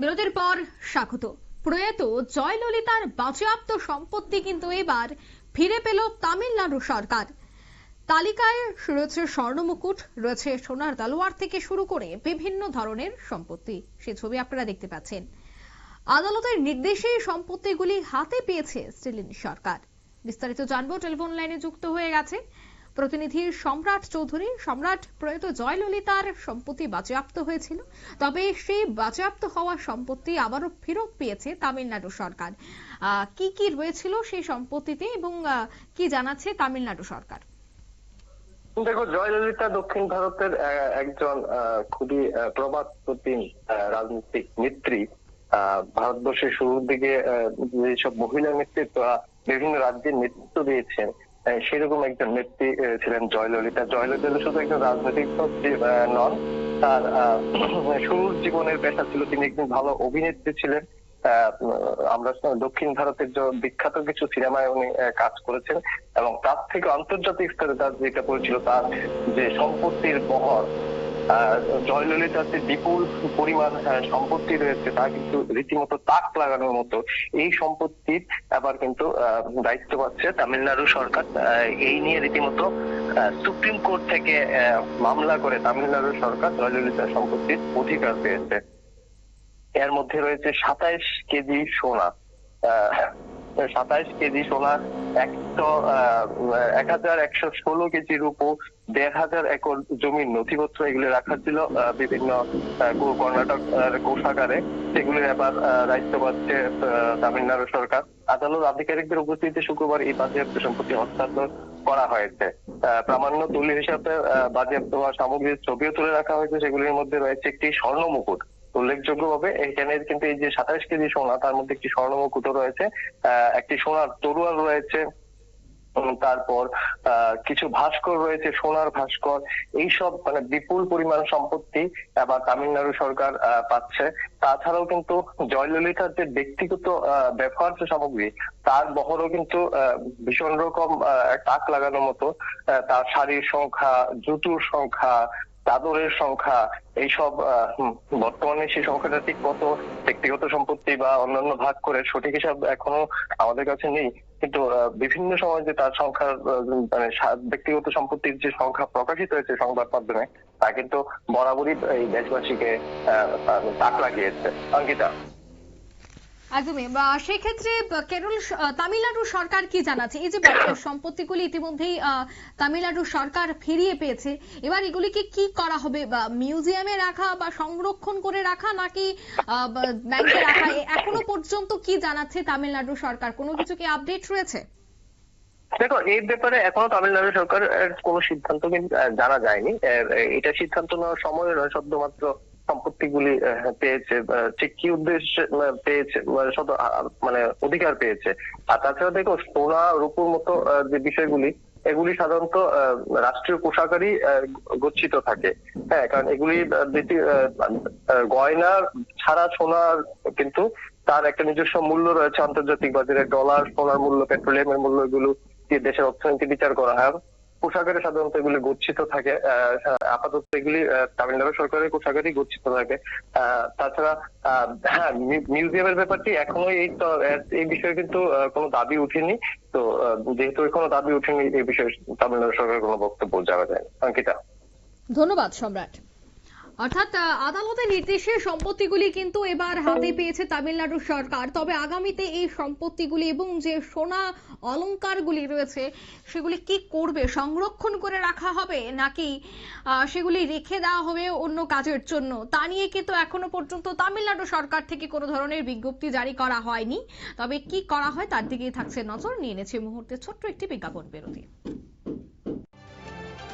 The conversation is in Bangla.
বিরতির পর স্বাগত। প্রয়াত জয়ললিতার বাজেয়াপ্ত সম্পত্তি কিন্তু এবার ফিরে পেল তামিলনাড়ু সরকার। তালিকায় রয়েছে স্বর্ণমুকুট রয়েছে সোনার তালোয়ার থেকে শুরু করে বিভিন্ন ধরনের সম্পত্তি। সে ছবি আপনারা দেখতে পাচ্ছেন। আদালতের নির্দেশে সম্পত্তিগুলি হাতে পেয়েছে স্টেলিন সরকার। বিস্তারিত জানব, টেলিফোন লাইনে যুক্ত হয়ে গেছে। প্রতিনিধি সম্রাট চৌধুরী, সম্রাট প্রয়াত জয়ললিতার সম্পত্তি বাজেয়াপ্ত হয়েছিল। তবে সেই বাজেয়াপ্ত হওয়া সম্পত্তি আবারও ফেরত পেয়েছে তামিলনাড়ু সরকার। কি কি রয়েছিল সেই সম্পত্তিতে এবং কি জানাচ্ছে তামিলনাড়ু সরকার? দেখো, জয়ললিতা দক্ষিণ ভারতের একজন খুবই প্রবাদপ্রতিম রাজনৈতিক নেত্রী। ভারতবর্ষের শুরুর দিকে যেসব মহিলা নেতৃত্ব বিভিন্ন রাজ্যের নেতৃত্ব দিয়েছেন সেরকম একজন নেত্রী ছিলেন জয়ললিতা। জয়ললিতা শুধু একজন রাজনৈতিক নন। তার শুরুর জীবনের পেশা ছিল তিনি একজন ভালো অভিনেত্রী ছিলেন। আমরা দক্ষিণ ভারতের যে, বিখ্যাত কিছু সিনেমায় উনি কাজ করেছেন। এবং তার থেকে আন্তর্জাতিক স্তরে তার যেটা করেছিল তার যে সম্পত্তির বহর জয়ললিতার যে বিপুল পরিমাণ সম্পত্তি রয়েছে, তা কিন্তু রীতিমতো তাক লাগানোর মতো এই সম্পত্তির আবার কিন্তু দায়িত্ব পাচ্ছে তামিলনাড়ু সরকার। এই নিয়ে রীতিমতো সুপ্রিম কোর্ট থেকে মামলা করে তামিলনাড়ু সরকার জয়ললিতার সম্পত্তির অধিকার পেয়েছে। এর মধ্যে রয়েছে সাতাইশ কেজি সোনা। সাতাইশ কেজি সোনা, একশো এক হাজার একশো ষোলো কেজি রূপো, দেড় হাজার একর জমির নথিপত্র এগুলি রাখা ছিল বিভিন্ন কর্ণাটক কোষাগারে। সেগুলির এবার দায়িত্ব পাচ্ছে তামিলনাড়ু সরকার। আদালত আধিকারিকদের উপস্থিতিতে শুক্রবার এই বাজেয়াপ্ত সম্পত্তি হস্তান্তর করা হয়েছে। প্রামাণ্য দলিল হিসাবে বাজেয়াপ্ত হওয়া সামগ্রীর ছবিও তুলে রাখা হয়েছে। সেগুলির মধ্যে রয়েছে একটি স্বর্ণ মুকুট উল্লেখযোগ্যভাবে এখানে কিন্তু এই যে সাতাশ কেজি সোনা, তার মধ্যে একটি স্বর্ণ মুকুটও রয়েছে। একটি সোনার তরুয়াল রয়েছে। তারপর কিছু ভাস্কর রয়েছে, সোনার ভাস্কর। এইসব মানে বিপুল পরিমাণ সম্পত্তি আবার তামিলনাড়ু সরকার পাচ্ছে। তাছাড়াও কিন্তু জয়ললিতার যে ব্যক্তিগত ব্যবহার্য সামগ্রী, তার বহরও কিন্তু ভীষণ রকম তাক লাগানোর মতো। তার শাড়ির সংখ্যা, জুতুর সংখ্যা চাদরের সংখ্যা, এইসব বর্তমানে সেই সংখ্যাটা ঠিক কত ব্যক্তিগত সম্পত্তি বা অন্যান্য ভাগ করে সঠিক হিসাব এখনও আমাদের কাছে নেই। কিন্তু বিভিন্ন সময় যে তার সংখ্যা মানে ব্যক্তিগত সম্পত্তির যে সংখ্যা প্রকাশিত হয়েছে সংবাদ মাধ্যমে, তা কিন্তু বরাবরই এই দেশবাসীকে তাক লাগিয়েছে। অঙ্কিতা? একদমই। সেক্ষেত্রে কেরল তামিলনাড়ু সরকার কি জানাচ্ছে? এই যে সম্পত্তিগুলি ইতিমধ্যেই তামিলনাড়ু সরকার ফিরিয়ে পেয়েছে এবার এগুলিকে কি করা হবে? বা মিউজিয়ামে রাখা বা সংরক্ষণ করে রাখা নাকি ব্যাংকে রাখা? এখনও পর্যন্ত কি জানাচ্ছে তামিলনাড়ু সরকার? কোনো কিছু কি আপডেট রয়েছে? দেখো এই ব্যাপারে এখনও তামিলনাড়ু সরকার কোনো সিদ্ধান্ত কিন্তু জানা যায়নি। এটা সিদ্ধান্ত নেওয়ার সময় নয় শুধুমাত্র সম্পত্তিগুলি পেয়েছে ঠিক কি উদ্দেশ্যে পেয়েছে আহ, মানে অধিকার পেয়েছে। আর তাছাড়া দেখো সোনা রূপুর মতো যে বিষয়গুলি এগুলি সাধারণত রাষ্ট্রীয় কোষাগারই গচ্ছিত থাকে। হ্যাঁ কারণ এগুলি গয়না ছাড়া সোনার কিন্তু তার একটা নিজস্ব মূল্য রয়েছে আন্তর্জাতিক বাজারে। ডলার সোনার মূল্য পেট্রোলিয়ামের মূল্য এগুলো দেশের অর্থনীতি বিচার করা হয়। কোষাগারে সাধারণত এগুলি গচ্ছিত থাকে আপাতত এগুলি তামিলনাড়ু সরকারের কোষাগারেই গচ্ছিত থাকে। তাছাড়া হ্যাঁ মিউজিয়ামের ব্যাপারটি এখনও এই এই বিষয়ে কিন্তু কোনো দাবি উঠেনি। তো যেহেতু এখনও দাবি উঠেনি, এই বিষয়ে তামিলনাড়ু সরকারের কোনো বক্তব্য জানা যায় অঙ্কিতা। ধন্যবাদ, সম্রাট। অর্থাৎ আদালতের নির্দেশে সম্পত্তিগুলি কিন্তু এবার হাতে পেয়েছে তামিলনাড়ু সরকার। তবে আগামীতে এই সম্পত্তিগুলি এবং যে সোনা অলংকারগুলি রয়েছে, সেগুলি কি করবে? সংরক্ষণ করে রাখা হবে নাকি সেগুলি রেখে দেওয়া হবে অন্য কাজের জন্য? তা নিয়ে কিন্তু এখনও পর্যন্ত তামিলনাড়ু সরকার থেকে কোনো ধরনের বিজ্ঞপ্তি জারি করা হয়নি। তবে কি করা হয় তার দিকেই থাকছে নজর। নিয়ে এনেছে মুহূর্তে ছোট্ট একটি বিজ্ঞাপন বিরতি।